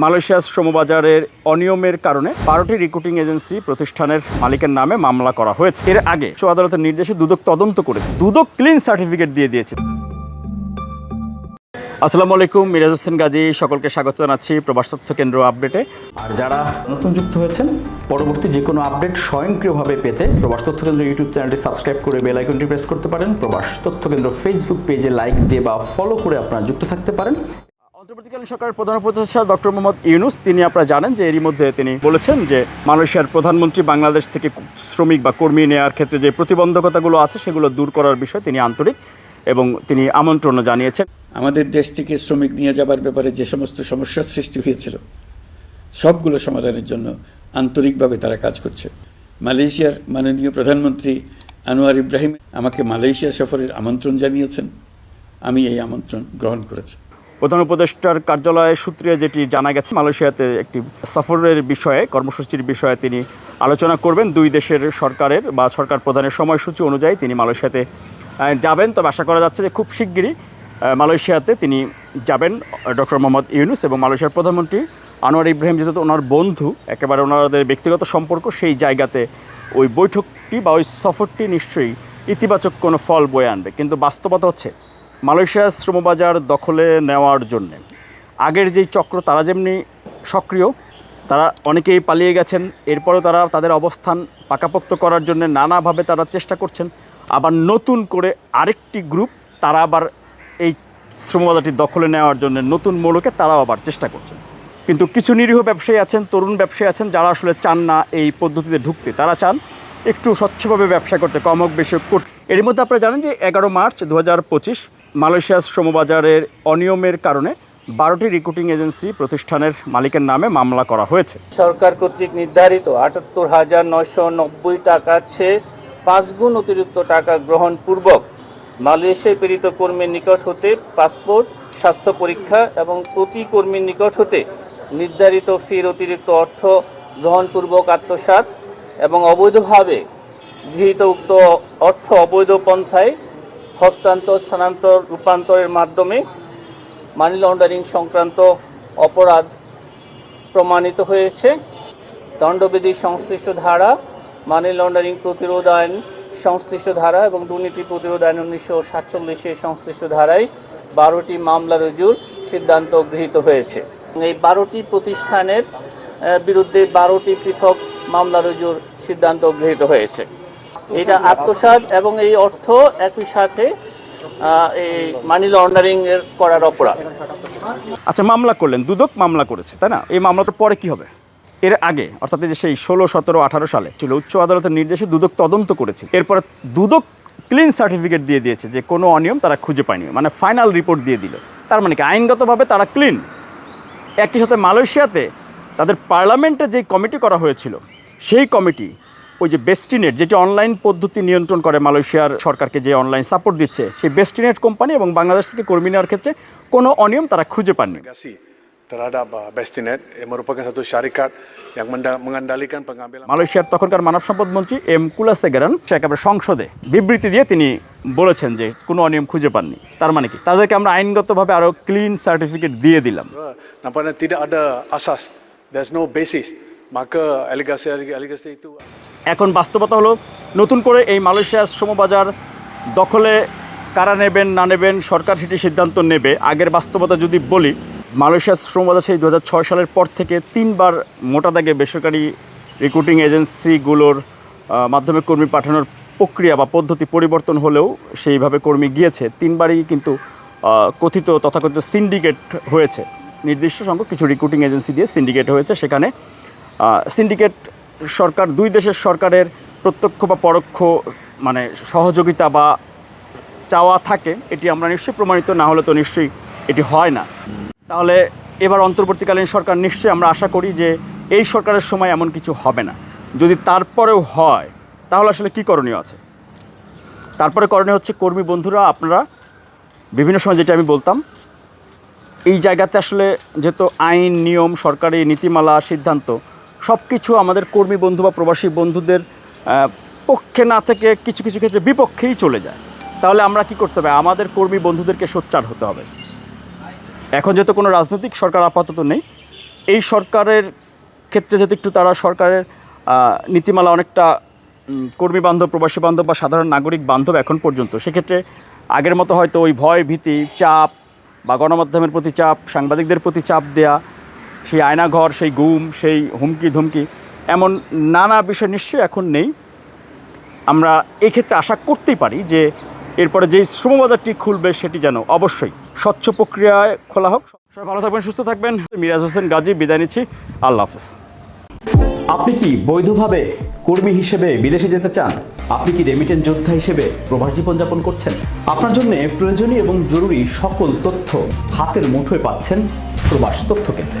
মালয়েশিয়ার শ্রমবাজারের অনিয়মের কারণে বারোটি রিক্রুটিং এজেন্সি প্রতিষ্ঠানের মালিকের নামে মামলা করা হয়েছে। এর আগে উচ্চ আদালতের নির্দেশে দুদক তদন্ত করেছে। দুদক ক্লিন সার্টিফিকেট দিয়ে দিয়েছে। আসসালামু আলাইকুম, মিরাজ হোসেন গাজী, সকলকে স্বাগত জানাচ্ছি প্রবাস তথ্য কেন্দ্র আপডেটে। আর যারা নতুন যুক্ত হয়েছেন, পরবর্তী যে কোনো আপডেট স্বয়ংক্রিয়ভাবে পেতে প্রবাস তথ্য কেন্দ্র ইউটিউব চ্যানেলটি সাবস্ক্রাইব করে বেল আইকনটি প্রেস করতে পারেন। প্রবাস তথ্য কেন্দ্র ফেসবুক পেজে লাইক দিয়ে বা ফলো করে আপনারা যুক্ত থাকতে পারেন। অন্তর্বর্তীকালীন সরকারের প্রধান উপদেষ্টা ডক্টর মোহাম্মদ ইউনুস, তিনি আপনারা জানেন যে এরই মধ্যে তিনি বলেছেন যে মালয়েশিয়ার প্রধানমন্ত্রী বাংলাদেশ থেকে শ্রমিক বা কর্মী নেওয়ার ক্ষেত্রে যে প্রতিবন্ধকতাগুলো আছে, সেগুলো দূর করার বিষয়ে তিনি আন্তরিক এবং তিনি আমন্ত্রণও জানিয়েছেন। আমাদের দেশ থেকে শ্রমিক নিয়ে যাবার ব্যাপারে যে সমস্ত সমস্যার সৃষ্টি হয়েছিল, সবগুলো সমাধানের জন্য আন্তরিকভাবে তারা কাজ করছে। মালয়েশিয়ার মাননীয় প্রধানমন্ত্রী আনোয়ার ইব্রাহিম আমাকে মালয়েশিয়া সফরের আমন্ত্রণ জানিয়েছেন। আমি এই আমন্ত্রণ গ্রহণ করেছি। প্রধান উপদেষ্টার কার্যালয় সূত্রে যেটি জানা গেছে, মালয়েশিয়াতে একটি সফরের বিষয়ে, কর্মসূচির বিষয়ে তিনি আলোচনা করবেন। দুই দেশের সরকারের বা সরকার প্রধানের সময়সূচি অনুযায়ী তিনি মালয়েশিয়াতে যাবেন। তবে আশা করা যাচ্ছে যে খুব শিগগিরই মালয়েশিয়াতে তিনি যাবেন ডক্টর মোহাম্মদ ইউনুস এবং মালয়েশিয়ার প্রধানমন্ত্রী আনোয়ার ইব্রাহিম, যেহেতু ওনার বন্ধু, একেবারে ওনাদের ব্যক্তিগত সম্পর্ক, সেই জায়গাতে ওই বৈঠকটি বা ওই সফরটি নিশ্চয়ই ইতিবাচক কোনো ফল বয়ে আনবে। কিন্তু বাস্তবতা হচ্ছে মালয়েশিয়ার শ্রমবাজার দখলে নেওয়ার জন্যে। আগের যেই চক্র তারা যেমনি সক্রিয়, তারা অনেকেই পালিয়ে গেছেন। এরপরেও তারা তাদের অবস্থান পাকাপোক্ত করার জন্য নানাভাবে তারা চেষ্টা করছেন। আবার নতুন করে আরেকটি গ্রুপ তারা আবার এই শ্রমবাজারটি দখলে নেওয়ার জন্য নতুন মোড়কে তারাও আবার চেষ্টা করছেন। কিন্তু কিছু নিরীহ ব্যবসায়ী আছেন, তরুণ ব্যবসায়ী আছেন, যারা আসলে চান না এই পদ্ধতিতে ঢুকতে। তারা চান একটু স্বচ্ছভাবে ব্যবসা করতে, কম হোক, বেশি এর মধ্যে আপনারা জানেন যে এগারো মার্চ দু হাজার পঁচিশ মালয়েশিয়ার শ্রমবাজারের অনিয়মের কারণে বারোটি রিক্রুটিং এজেন্সি প্রতিষ্ঠানের মালিকের নামে মামলা করা হয়েছে। সরকার কর্তৃক নির্ধারিত আটাত্তর হাজার নয়শো নব্বই টাকা চেয়ে পাঁচ গুণ অতিরিক্ত টাকা গ্রহণ পূর্বক মালয়েশিয়ায় প্রেরিত কর্মীর নিকট হতে পাসপোর্ট, স্বাস্থ্য পরীক্ষা এবং প্রতি কর্মীর নিকট হতে নির্ধারিত ফির অতিরিক্ত অর্থ গ্রহণপূর্বক আত্মসাৎ এবং অবৈধভাবে গৃহীত উক্ত অর্থ অবৈধ পন্থায় হস্তান্তর, স্থানান্তর, রূপান্তরের মাধ্যমে মানি লন্ডারিং সংক্রান্ত অপরাধ প্রমাণিত হয়েছে। দণ্ডবিধি সংশ্লিষ্ট ধারা মানি লন্ডারিং প্রতিরোধ আইন সংশ্লিষ্ট ধারা এবং দুর্নীতি প্রতিরোধ আইন উনিশশো সাতচল্লিশের সংশ্লিষ্ট ধারায় বারোটি মামলা রুজুর সিদ্ধান্ত গৃহীত হয়েছে। এই বারোটি প্রতিষ্ঠানের বিরুদ্ধে বারোটি পৃথক মামলা রুজুর সিদ্ধান্ত গৃহীত হয়েছে। এটা আত্মসাৎ এবং এই অর্থ একই সাথে এই মানি লন্ডারিং এর করার অপরাধ। আচ্ছা মামলা করলেন, দুদক মামলা করেছে, তাই না? এই মামলাটার পরে কি হবে? এর আগে, অর্থাৎ যে সেই ষোলো, সতেরো, আঠারো সালে ছিল উচ্চ আদালতের নির্দেশে দুদক তদন্ত করেছে। এরপরে দুদক ক্লিন সার্টিফিকেট দিয়ে দিয়েছে যে কোনো অনিয়ম তারা খুঁজে পায়নি। মানে ফাইনাল রিপোর্ট দিয়ে দিল। তার মানে কি, আইনগতভাবে তারা ক্লিন একই সাথে মালয়েশিয়াতে তাদের পার্লামেন্টে যে কমিটি করা হয়েছিল, সেই কমিটি ওই যে বেস্টিনেট যেটি অনলাইন পদ্ধতি নিয়ন্ত্রণ করে মালয়েশিয়ার সরকারকে যে অনলাইন সাপোর্ট দিচ্ছে সেই বেস্টিনেট কোম্পানি এবং বাংলাদেশ থেকে কর্মী নেওয়ার ক্ষেত্রে কোনো অনিয়ম তারা খুঁজে পাননি। Delegasi terhadap Bestinet yang merupakan satu syarikat yang menda- pengambilan মালয়েশিয়ার তখনকার মানব সম্পদ মন্ত্রী এম কুলাসেগারান সে একেবারে সংসদে বিবৃতি দিয়ে তিনি বলেছেন যে কোনো অনিয়ম খুঁজে পাননি। তার মানে কি? তাদেরকে আমরা আইনগতভাবে আরও ক্লিন সার্টিফিকেট দিয়ে দিলাম। Nampaknya tidak ada asas there's no basis এখন বাস্তবতা হলো নতুন করে এই মালয়েশিয়ার শ্রমবাজার দখলে কারা নেবেন, না নেবেন, সরকার সেটি সিদ্ধান্ত নেবে। আগের বাস্তবতা যদি বলি মালয়েশিয়ার শ্রমবাজার সেই দু হাজার ছয় সালের পর থেকে তিনবার মোটা দাগে বেসরকারি রিক্রুটিং এজেন্সিগুলোর মাধ্যমে কর্মী পাঠানোর প্রক্রিয়া বা পদ্ধতি পরিবর্তন হলেও সেইভাবে কর্মী গিয়েছে। তিনবারই কিন্তু কথিত তথাকথিত সিন্ডিকেট হয়েছে। নির্দিষ্ট সংখ্যক কিছু রিক্রুটিং এজেন্সি দিয়ে সিন্ডিকেট হয়েছে। সেখানে সিন্ডিকেট সরকার, দুই দেশের সরকারের প্রত্যক্ষ বা পরোক্ষ মানে সহযোগিতা বা চাওয়া থাকে, এটি আমরা নিশ্চয়ই প্রমাণিত, না হলে তো নিশ্চয়ই এটি হয় না। তাহলে এবার অন্তর্বর্তীকালীন সরকার নিশ্চয়ই আমরা আশা করি যে এই সরকারের সময় এমন কিছু হবে না। যদি তারপরেও হয়, তাহলে আসলে কী করণীয় আছে? তারপরে করণীয় হচ্ছে, কর্মী বন্ধুরা, আপনারা, বিভিন্ন সময় যেটা আমি বলতাম, এই জায়গাতে আসলে যেহেতু আইন, নিয়ম, সরকারি নীতিমালা, সিদ্ধান্ত সব কিছু আমাদের কর্মী বন্ধু বা প্রবাসী বন্ধুদের পক্ষে না থেকে কিছু কিছু ক্ষেত্রে বিপক্ষেই চলে যায়। তাহলে আমরা কি করতে হবে? আমাদের কর্মী বন্ধুদেরকে সোচ্চার হতে হবে। এখন যেহেতু কোনো রাজনৈতিক সরকার আপাতত নেই, এই সরকারের ক্ষেত্রে যাতে একটু তারা সরকারের নীতিমালা অনেকটা কর্মী বান্ধব, প্রবাসী বান্ধব বা সাধারণ নাগরিক বান্ধব এখন পর্যন্ত, সেক্ষেত্রে আগের মতো হয়তো ওই ভয় ভীতি, চাপ বা গণমাধ্যমের প্রতি চাপ, সাংবাদিকদের প্রতি চাপ দেয়া সেই আয়নাঘর, সেই গুম, সেই হুমকি ধুমকি এমন নানা বিষয় নিশ্চয়ই এখন নেই। আমরা এক্ষেত্রে আশা করতেই পারি যে এরপরে যেই শ্রমবাজারটি খুলবে সেটি যেন অবশ্যই স্বচ্ছ প্রক্রিয়ায় খোলা হোক। সবাই ভালো থাকবেন, সুস্থ থাকবেন। মিরাজ হোসেন গাজী, বিদায় নিচ্ছি। আল্লাহ হাফেজ। আপনি কি বৈধভাবে কর্মী হিসেবে বিদেশে যেতে চান? আপনি কি রেমিটেন্স যোদ্ধা হিসেবে প্রবাস জীবনযাপন করছেন? আপনার জন্য প্রয়োজনীয় এবং জরুরি সকল তথ্য হাতের মুঠোয় পাচ্ছেন প্রবাস তথ্য কেন্দ্রে।